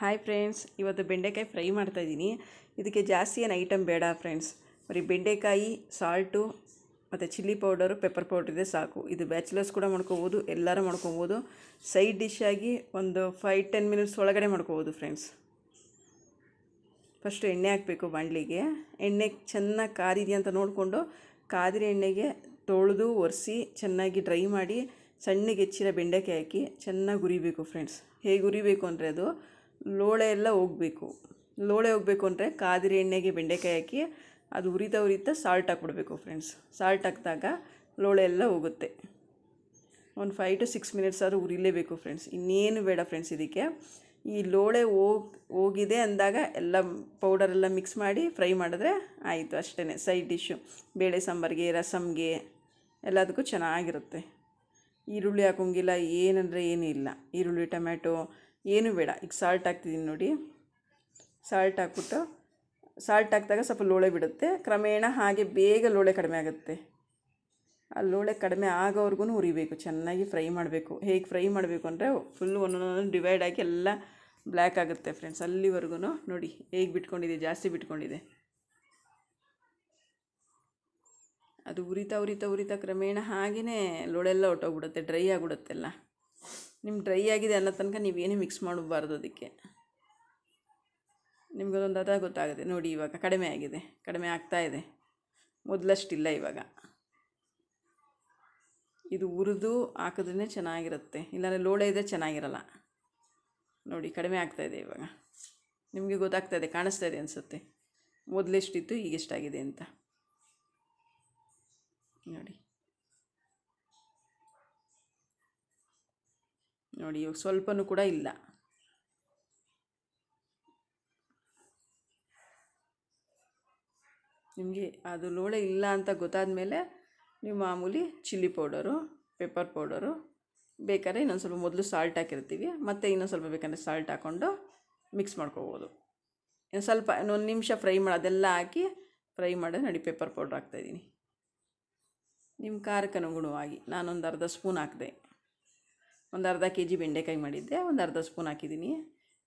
Hi friends ಇವತ್ತು ಬೆಂಡೆಕಾಯಿ fry ಮಾಡ್ತಾಯಿದ್ದೀನಿ ಇದಕ್ಕೆ ಜಾಸ್ತಿ ಏನು ಐಟಮ್ ಬೇಡ ಫ್ರೆಂಡ್ಸ್ ಬರೀ ಬೆಂಡೆಕಾಯಿ ಸಾಲ್ಟು ಮತ್ತು ಚಿಲ್ಲಿ ಪೌಡರು ಪೆಪ್ಪರ್ ಪೌಡ್ರ್ ಇದೆ ಸಾಕು. ಇದು ಬ್ಯಾಚುಲರ್ಸ್ ಕೂಡ ಮಾಡ್ಕೋಬೋದು, ಎಲ್ಲರೂ ಮಾಡ್ಕೊಬೋದು. ಸೈಡ್ ಡಿಶ್ ಆಗಿ ಒಂದು ಫೈವ್ ಟೆನ್ ಮಿನಿಟ್ಸ್ ಒಳಗಡೆ ಮಾಡ್ಕೋಬೋದು ಫ್ರೆಂಡ್ಸ್ ಫಸ್ಟು ಎಣ್ಣೆ ಹಾಕಬೇಕು ಬಾಣಲಿಗೆ. ಎಣ್ಣೆ ಚೆನ್ನಾಗಿ ಕಾದಿದೆಯಾ ಅಂತ ನೋಡಿಕೊಂಡು ಕಾದಿರಿ ಎಣ್ಣೆಗೆ ತೊಳೆದು ಒರೆಸಿ ಚೆನ್ನಾಗಿ ಡ್ರೈ ಮಾಡಿ ಸಣ್ಣಗೆ ಹೆಚ್ಚಿರೋ ಬೆಂಡೆಕಾಯಿ ಹಾಕಿ ಚೆನ್ನಾಗಿ ಉರಿಬೇಕು ಫ್ರೆಂಡ್ಸ್ ಹೇಗೆ ಉರಿಬೇಕು ಅಂದರೆ ಅದು ಲೋಳೆ ಎಲ್ಲ ಹೋಗಬೇಕು. ಲೋಳೆ ಹೋಗಬೇಕು ಅಂದರೆ ಕಾದಿರಿ ಎಣ್ಣೆಗೆ ಬೆಂಡೆಕಾಯಿ ಹಾಕಿ ಅದು ಉರಿತಾ ಉರಿತಾ ಸಾಲ್ಟ್ ಹಾಕ್ಬಿಡ್ಬೇಕು ಫ್ರೆಂಡ್ಸ್ ಸಾಲ್ಟ್ ಹಾಕಿದಾಗ ಲೋಳೆ ಎಲ್ಲ ಹೋಗುತ್ತೆ. ಒಂದು ಫೈವ್ ಟು ಸಿಕ್ಸ್ ಮಿನಿಟ್ಸ್ ಆದರೂ ಉರಿಲೇಬೇಕು ಫ್ರೆಂಡ್ಸ್ ಇನ್ನೇನು ಬೇಡ ಫ್ರೆಂಡ್ಸ್ ಇದಕ್ಕೆ. ಈ ಲೋಳೆ ಹೋಗಿ, ಹೋಗಿದೆ ಅಂದಾಗ ಎಲ್ಲ ಪೌಡರೆಲ್ಲ ಮಿಕ್ಸ್ ಮಾಡಿ ಫ್ರೈ ಮಾಡಿದ್ರೆ ಆಯಿತು ಅಷ್ಟೇ ಸೈಡ್ ಡಿಶ್ಶು ಬೇಳೆ ಸಾಂಬಾರಿಗೆ ರಸಮ್ಗೆ ಎಲ್ಲದಕ್ಕೂ ಚೆನ್ನಾಗಿರುತ್ತೆ. ಈರುಳ್ಳಿ ಹಾಕೋಂಗಿಲ್ಲ ಏನಂದರೆ ಏನೂ ಇಲ್ಲ. ಈರುಳ್ಳಿ, ಟೊಮ್ಯಾಟೊ ಏನೂ ಬೇಡ. ಈಗ ಸಾಲ್ಟ್ ಹಾಕ್ತಿದ್ದೀನಿ ನೋಡಿ. ಸಾಲ್ಟ್ ಹಾಕ್ಬಿಟ್ಟು ಸಾಲ್ಟ್ ಹಾಕಿದಾಗ ಸ್ವಲ್ಪ ಲೋಳೆ ಬಿಡುತ್ತೆ. ಕ್ರಮೇಣ ಹಾಗೆ ಬೇಗ ಲೋಳೆ ಕಡಿಮೆ ಆಗುತ್ತೆ. ಆ ಲೋಳೆ ಕಡಿಮೆ ಆಗೋವರೆಗೂ ಉರಿಬೇಕು ಚೆನ್ನಾಗಿ ಫ್ರೈ ಮಾಡಬೇಕು. ಹೇಗೆ ಫ್ರೈ ಮಾಡಬೇಕು ಅಂದರೆ ಫುಲ್ ಒಂದೊಂದೊಂದು ಡಿವೈಡ್ ಆಗಿ ಎಲ್ಲ ಬ್ಲ್ಯಾಕ್ ಆಗುತ್ತೆ ಫ್ರೆಂಡ್ಸ್ ಅಲ್ಲಿವರೆಗೂ ನೋಡಿ ಹೇಗೆ ಬಿಟ್ಕೊಂಡಿದೆ, ಜಾಸ್ತಿ ಬಿಟ್ಕೊಂಡಿದೆ. ಅದು ಉರಿತಾ ಉರಿತಾ ಉರಿತಾ ಕ್ರಮೇಣ ಹಾಗೆಯೇ ಲೋಳೆಲ್ಲ ಹೊಟ್ಟೋಗ್ಬಿಡುತ್ತೆ ಡ್ರೈ ಆಗಿಬಿಡುತ್ತೆಲ್ಲ ನಿಮ್ಮ ಡ್ರೈ ಆಗಿದೆ ಅನ್ನೋ ತನಕ ನೀವೇನು ಮಿಕ್ಸ್ ಮಾಡಬಾರ್ದು ಅದಕ್ಕೆ. ನಿಮಗೊಂದು ಅದ ಗೊತ್ತಾಗುತ್ತೆ. ನೋಡಿ ಇವಾಗ ಕಡಿಮೆ ಆಗಿದೆ. ಕಡಿಮೆ ಆಗ್ತಾ ಇದೆ. ಮೊದಲಷ್ಟಿಲ್ಲ ಇವಾಗ. ಇದು ಹುರಿದು ಹಾಕಿದ್ರೇ ಚೆನ್ನಾಗಿರುತ್ತೆ. ಇಲ್ಲಾಂದರೆ ಲೋಳೆ ಇದೆ ಚೆನ್ನಾಗಿರಲ್ಲ. ನೋಡಿ ಕಡಿಮೆ ಆಗ್ತಾಯಿದೆ ಇವಾಗ. ನಿಮಗೆ ಗೊತ್ತಾಗ್ತಾ ಇದೆ, ಕಾಣಿಸ್ತಾ ಇದೆ ಅನಿಸುತ್ತೆ. ಮೊದಲೆಷ್ಟಿತ್ತು ಈಗ ಎಷ್ಟಾಗಿದೆ ಅಂತ. ನೋಡಿ. ನೋಡಿ, ಇವಾಗ ಸ್ವಲ್ಪನೂ ಕೂಡ ಇಲ್ಲ. ನಿಮಗೆ ಅದು ಲೋಳೆ ಇಲ್ಲ ಅಂತ ಗೊತ್ತಾದ ಮೇಲೆ ನೀವು ಮಾಮೂಲಿ ಚಿಲ್ಲಿ ಪೌಡರು, ಪೆಪ್ಪರ್ ಪೌಡರು, ಬೇಕಾದ್ರೆ ಇನ್ನೊಂದು ಸ್ವಲ್ಪ ಮೊದಲು ಸಾಲ್ಟ್ ಹಾಕಿರ್ತೀವಿ, ಮತ್ತು ಇನ್ನೊಂದು ಸ್ವಲ್ಪ ಬೇಕಂದರೆ ಸಾಲ್ಟ್ ಹಾಕ್ಕೊಂಡು ಮಿಕ್ಸ್ ಮಾಡ್ಕೋಬೋದು. ಇನ್ನು ಸ್ವಲ್ಪ ಒಂದು ನಿಮಿಷ ಫ್ರೈ ಮಾಡಿ, ಅದೆಲ್ಲ ಹಾಕಿ ಫ್ರೈ ಮಾಡಿದ್ರೆ ನಡಿ ಪೆಪ್ಪರ್ ಪೌಡ್ರ್ ಹಾಕ್ತಾಯಿದ್ದೀನಿ ನಿಮ್ಮ ಖಾರಕ್ಕೆ ಅನುಗುಣವಾಗಿ ನಾನೊಂದು ಅರ್ಧ ಸ್ಪೂನ್ ಹಾಕಿದೆ. ಒಂದು ಅರ್ಧ ಕೆ ಜಿ ಬೆಂಡೆಕಾಯಿ ಮಾಡಿದ್ದೆ, ಒಂದು ಅರ್ಧ ಸ್ಪೂನ್ ಹಾಕಿದ್ದೀನಿ.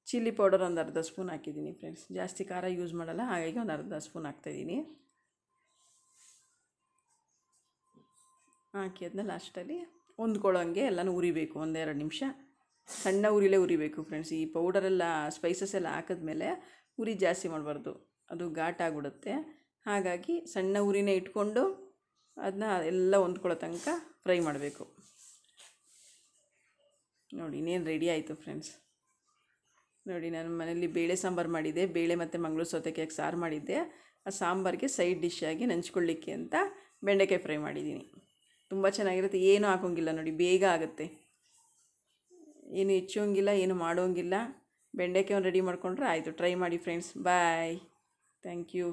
ಚಿಲ್ಲಿ ಪೌಡರ್ ಒಂದು ಅರ್ಧ ಸ್ಪೂನ್ ಹಾಕಿದ್ದೀನಿ ಫ್ರೆಂಡ್ಸ್. ಜಾಸ್ತಿ ಖಾರ ಯೂಸ್ ಮಾಡಲ್ಲ, ಹಾಗಾಗಿ ಒಂದು ಅರ್ಧ ಸ್ಪೂನ್ ಹಾಕ್ತಾಯಿದ್ದೀನಿ ಹಾಕಿ ಅದನ್ನ ಲಾಸ್ಟಲ್ಲಿ ಹೊಂದ್ಕೊಳ್ಳೋಂಗೆ ಎಲ್ಲನೂ ಉರಿಬೇಕು, ಒಂದೆರಡು ನಿಮಿಷ. ಸಣ್ಣ ಉರಿಲೇ ಉರಿಬೇಕು ಫ್ರೆಂಡ್ಸ್. ಈ ಪೌಡರೆಲ್ಲ ಸ್ಪೈಸಸ್ ಎಲ್ಲ ಹಾಕಿದ್ಮೇಲೆ ಉರಿ ಜಾಸ್ತಿ ಮಾಡಬಾರ್ದು. ಅದು ಘಾಟ್ ಆಗಿಬಿಡುತ್ತೆ. ಹಾಗಾಗಿ ಸಣ್ಣ ಉರಿನೇ ಇಟ್ಕೊಂಡು ಅದನ್ನ ಎಲ್ಲ ಹೊಂದ್ಕೊಳ್ಳೋ ತನಕ ಫ್ರೈ ಮಾಡಬೇಕು. ನೋಡಿ, ಇನ್ನೇನು ರೆಡಿ ಆಯಿತು ಫ್ರೆಂಡ್ಸ್ ನೋಡಿ, ನಾನು ಮನೇಲಿ ಬೇಳೆ ಸಾಂಬಾರು ಮಾಡಿದ್ದೆ. ಬೇಳೆ ಮತ್ತು ಮಂಗಳೂರು ಸೌತೆಕಾಯಿ ಸಾರು ಮಾಡಿದ್ದೆ. ಆ ಸಾಂಬಾರಿಗೆ ಸೈಡ್ ಡಿಶ್ ಆಗಿ ನಂಚ್ಕೊಳ್ಳಿಕ್ಕೆ ಅಂತ ಬೆಂಡೆಕಾಯಿ ಫ್ರೈ ಮಾಡಿದ್ದೀನಿ. ತುಂಬ ಚೆನ್ನಾಗಿರುತ್ತೆ. ಏನೂ ಹಾಕೋಂಗಿಲ್ಲ ನೋಡಿ, ಬೇಗ ಆಗುತ್ತೆ. ಏನು ಹೆಚ್ಚೋಂಗಿಲ್ಲ, ಏನು ಮಾಡೋಂಗಿಲ್ಲ. ಬೆಂಡೆಕಾಯಿ ರೆಡಿ ಮಾಡಿಕೊಂಡ್ರೆ ಆಯಿತು. ಟ್ರೈ ಮಾಡಿ ಫ್ರೆಂಡ್ಸ್ ಬಾಯ್ ಥ್ಯಾಂಕ್ ಯು